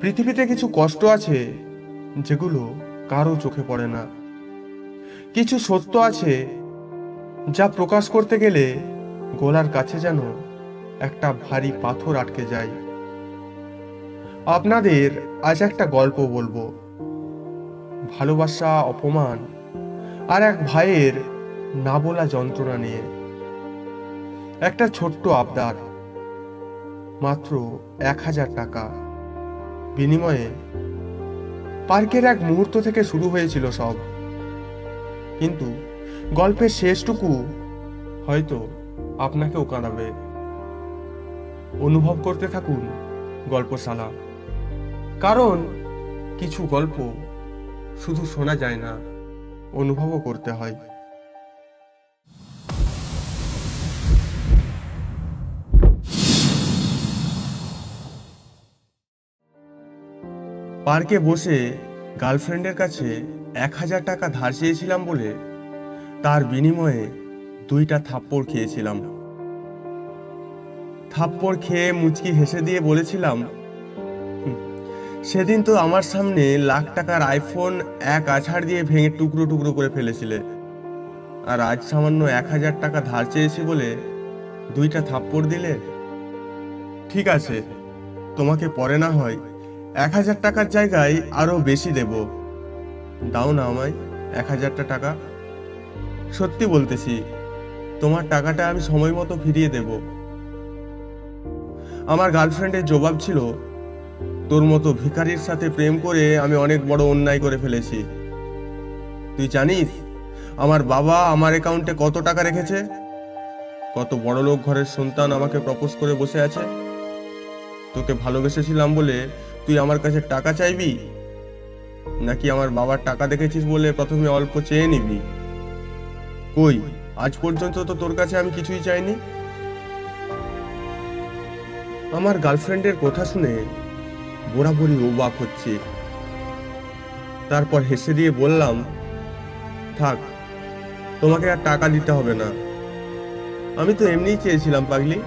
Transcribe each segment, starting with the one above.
পৃথিবীতে কিছু কষ্ট আছে যেগুলো কারও চোখে পড়ে না। কিছু সত্য আছে যা প্রকাশ করতে গেলে গলার কাছে যেন একটা ভারী পাথর আটকে যায়। আপনাদের আজ একটা গল্প বলব। ভালোবাসা, অপমান আর এক ভাইয়ের না বলা যন্ত্রণা নিয়ে। একটা ছোট্ট আবদার, মাত্র এক হাজার টাকা। বিনিময়ে পার্কের এক মুহূর্ত থেকে শুরু হয়েছিল সব। কিন্তু গল্পের শেষটুকু হয়তো আপনাকেও কাঁদাবে। অনুভব করতে থাকুন গল্পশালা। কারণ কিছু গল্প শুধু শোনা যায় না, অনুভবও করতে হয়। পার্কে বসে গার্লফ্রেন্ডের কাছে এক হাজার টাকা ধার চেয়েছিলাম বলে তার বিনিময়ে দুইটা থাপ্পড় খেয়েছিলাম। থাপ্পড় খেয়ে মুচকি হেসে দিয়ে বলেছিলাম সেদিন তো আমার সামনে লাখ টাকার আইফোন এক আছাড় দিয়ে ভেঙে টুকরো টুকরো করে ফেলেছিলে। আর আজ সামান্য এক হাজার টাকা ধার চেয়েছি বলে দুইটা থাপ্পড় দিলে? ঠিক আছে, তোমাকে পরে না হয় এক হাজার টাকার জায়গায় আরও বেশি দেব। দাও না আমায় এক হাজারটা টাকা। সত্যি বলতেছি, তোমার টাকাটা আমি সময় মতো ফিরিয়ে দেব। আমার গার্লফ্রেন্ডের জবাব ছিল, তোর মতো ভিখারির সাথে প্রেম করে আমি অনেক বড় অন্যায় করে ফেলেছি। তুই জানিস, আমার বাবা আমার অ্যাকাউন্টে কত টাকা রেখেছে? কত বড় লোক ঘরের সন্তান আমাকে প্রপোজ করে বসে আছে? তোকে ভালোবেসেছিলাম বলে তুই আমার কাছে টাকা চাইবি? নাকি আমার বাবার টাকা দেখেছিস বলে প্রথমে অল্প চেয়ে নিবি? কই, আজ পর্যন্ত তো তোর কাছে আমি কিছুই চাইনি। আমার গার্লফ্রেন্ডের কথা শুনে বরাবরই অবাক হচ্ছে। তারপর হেসে দিয়ে বললাম, থাক, তোমাকে আর টাকা দিতে হবে না। আমি তো এমনিই চেয়েছিলাম পাগলি।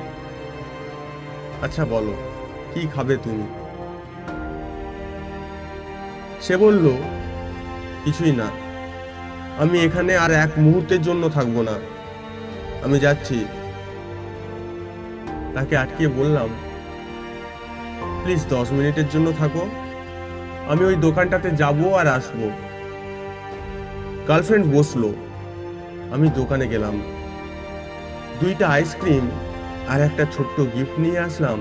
আচ্ছা বলো, কি খাবে তুমি? সে বলল, কিছুই না। আমি এখানে আর এক মুহূর্তের জন্য থাকব না। আমি যাচ্ছি। তাকে আটকিয়ে বললাম, প্লিজ দশ মিনিটের জন্য থাকো। আমি ওই দোকানটাতে যাব আর আসব। গার্লফ্রেন্ড বসল। আমি দোকানে গেলাম। দুইটা আইসক্রিম আর একটা ছোট্ট গিফট নিয়ে আসলাম,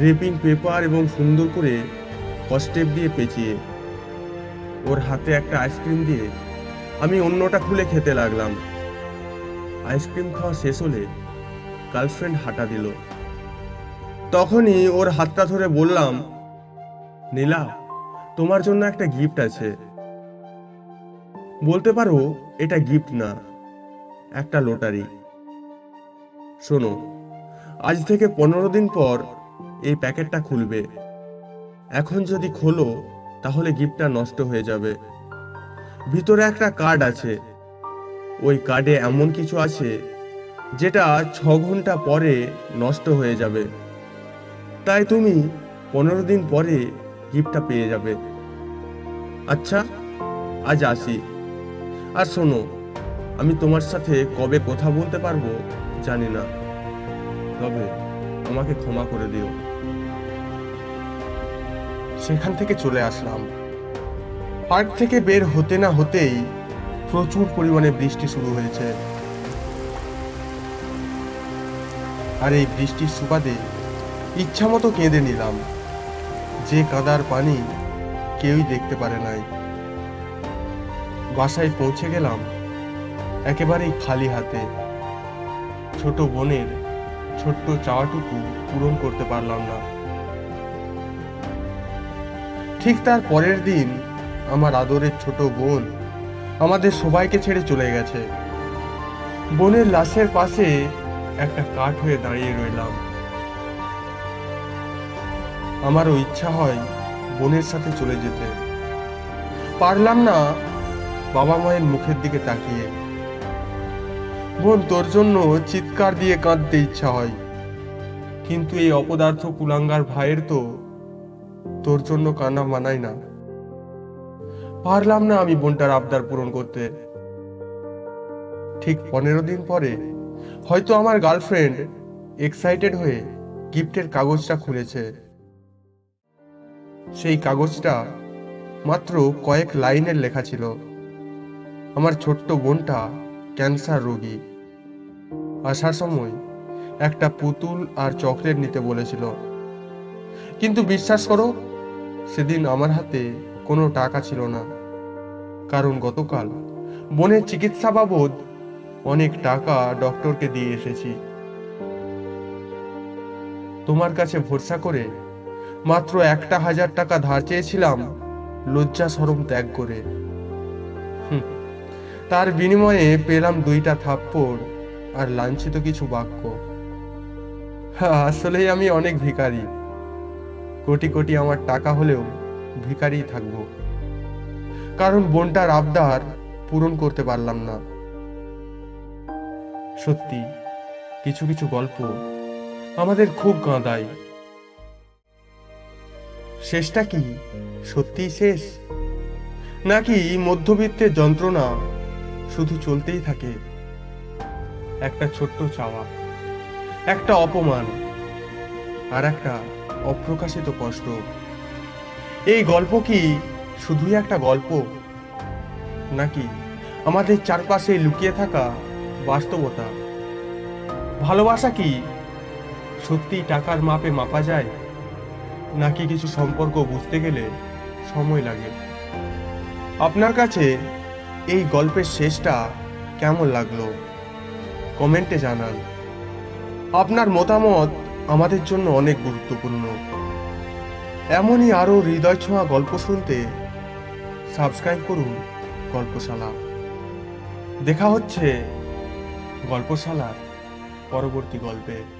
রেপিং পেপার এবং সুন্দর করে কস্টেপ দিয়ে পেঁচিয়ে। ওর হাতে একটা আইসক্রিম দিয়ে আমি অন্যটা খুলে খেতে লাগলাম। আইসক্রিম খাওয়া শেষ হলে গার্লফ্রেন্ড হাঁটা দিল। তখনই ওর হাতটা ধরে বললাম, নীলা, তোমার জন্য একটা গিফট আছে। বলতে পারো, এটা গিফট না, একটা লটারি। শোনো, আজ থেকে পনেরো দিন পর এই প্যাকেটটা খুলবে। এখন যদি খোলো তাহলে গিফটটা নষ্ট হয়ে যাবে। ভিতরে একটা কার্ড আছে। ওই কার্ডে এমন কিছু আছে, যেটা ছ ঘণ্টা পরে নষ্ট হয়ে যাবে। তাই তুমি পনেরো দিন পরে গিফটটা পেয়ে যাবে। আচ্ছা আজ আসি। আর শোনো, আমি তোমার সাথে কবে কথা বলতে পারব জানি না। তবে আমাকে ক্ষমা করে দিও। সেখান থেকে চলে আসলাম। পার্ক থেকে বের হতে না হতেই প্রচুর পরিমাণে বৃষ্টি শুরু হয়েছে। আর এই বৃষ্টির সুবাদে ইচ্ছা মতো কেঁদে নিলাম। যে কাদার পানি কেউই দেখতে পারে নাই। বাসায় পৌঁছে গেলাম একেবারেই খালি হাতে। ছোট বোনের ছোট্ট চাওয়াটুকু পূরণ করতে পারলাম না। ঠিক তার পরের দিন আমার আদরের ছোট বোন আমাদের সবাইকে ছেড়ে চলে গেছে। বোনের লাশের পাশে একটা কাঠ হয়ে দাঁড়িয়ে রইলাম। আমারও ইচ্ছা হয় বোনের সাথে চলে যেতে। পারলাম না বাবা মায়ের মুখের দিকে তাকিয়ে। বোন তোর জন্য চিৎকার দিয়ে কাঁদতে ইচ্ছা হয়। কিন্তু এই অপদার্থ কুলাঙ্গার ভাইয়ের তো তোর জন্য কান্না মানাই না। পারলাম না আমি বোনটার আবদার পূরণ করতে। ঠিক পনেরো দিন পরে হয়তো আমার গার্লফ্রেন্ড এক্সাইটেড হয়ে গিফটের কাগজটা খুলেছে। সেই কাগজটা মাত্র কয়েক লাইনের লেখা ছিল। আমার ছোট্ট বোনটা ক্যান্সার রোগী। আসার সময় একটা পুতুল আর চকলেট নিতে বলেছিল। কিন্তু বিশ্বাস করো সেদিন আমার হাতে কোনো টাকা ছিল না। কারণ গতকাল বোনের চিকিৎসা বাবদ অনেক টাকা ডক্টরকে দিয়ে এসেছি। তোমার কাছে ভরসা করে মাত্র একটা হাজার টাকা ধার চেয়েছিলাম লজ্জা সরম ত্যাগ করে। তার বিনিময়ে পেলাম দুইটা থাপ্পড় আর লাঞ্ছিত কিছু বাক্য। হ্যাঁ, আসলেই আমি অনেক ভিখারি। কোটি কোটি আমার টাকা হলেও ভিখারিই থাকব। কারণ বোনটার আবদার পূরণ করতে পারলাম না। সত্যি, কিছু কিছু গল্প আমাদের খুব কাঁদায়। শেষটা কি সত্যিই শেষ? নাকি মধ্যবিত্তের যন্ত্রণা শুধু চলতেই থাকে? একটা ছোট্ট চাওয়া, একটা অপমান, আর একটা অপ্রকাশিত কষ্ট। এই গল্প কি শুধুই একটা গল্প? নাকি আমাদের চারপাশে লুকিয়ে থাকা বাস্তবতা? ভালোবাসা কি সত্যি টাকার মাপে মাপা যায়? নাকি কিছু সম্পর্ক বুঝতে গেলে সময় লাগে? আপনার কাছে এই গল্পের শেষটা কেমন লাগল? কমেন্টে জানান। আপনার মতামত আমাদের জন্য অনেক গুরুত্বপূর্ণ। এমনই আরও হৃদয় ছোঁয়া গল্প শুনতে সাবস্ক্রাইব করুন গল্পশালা। দেখা হচ্ছে গল্পশালার পরবর্তী গল্পে।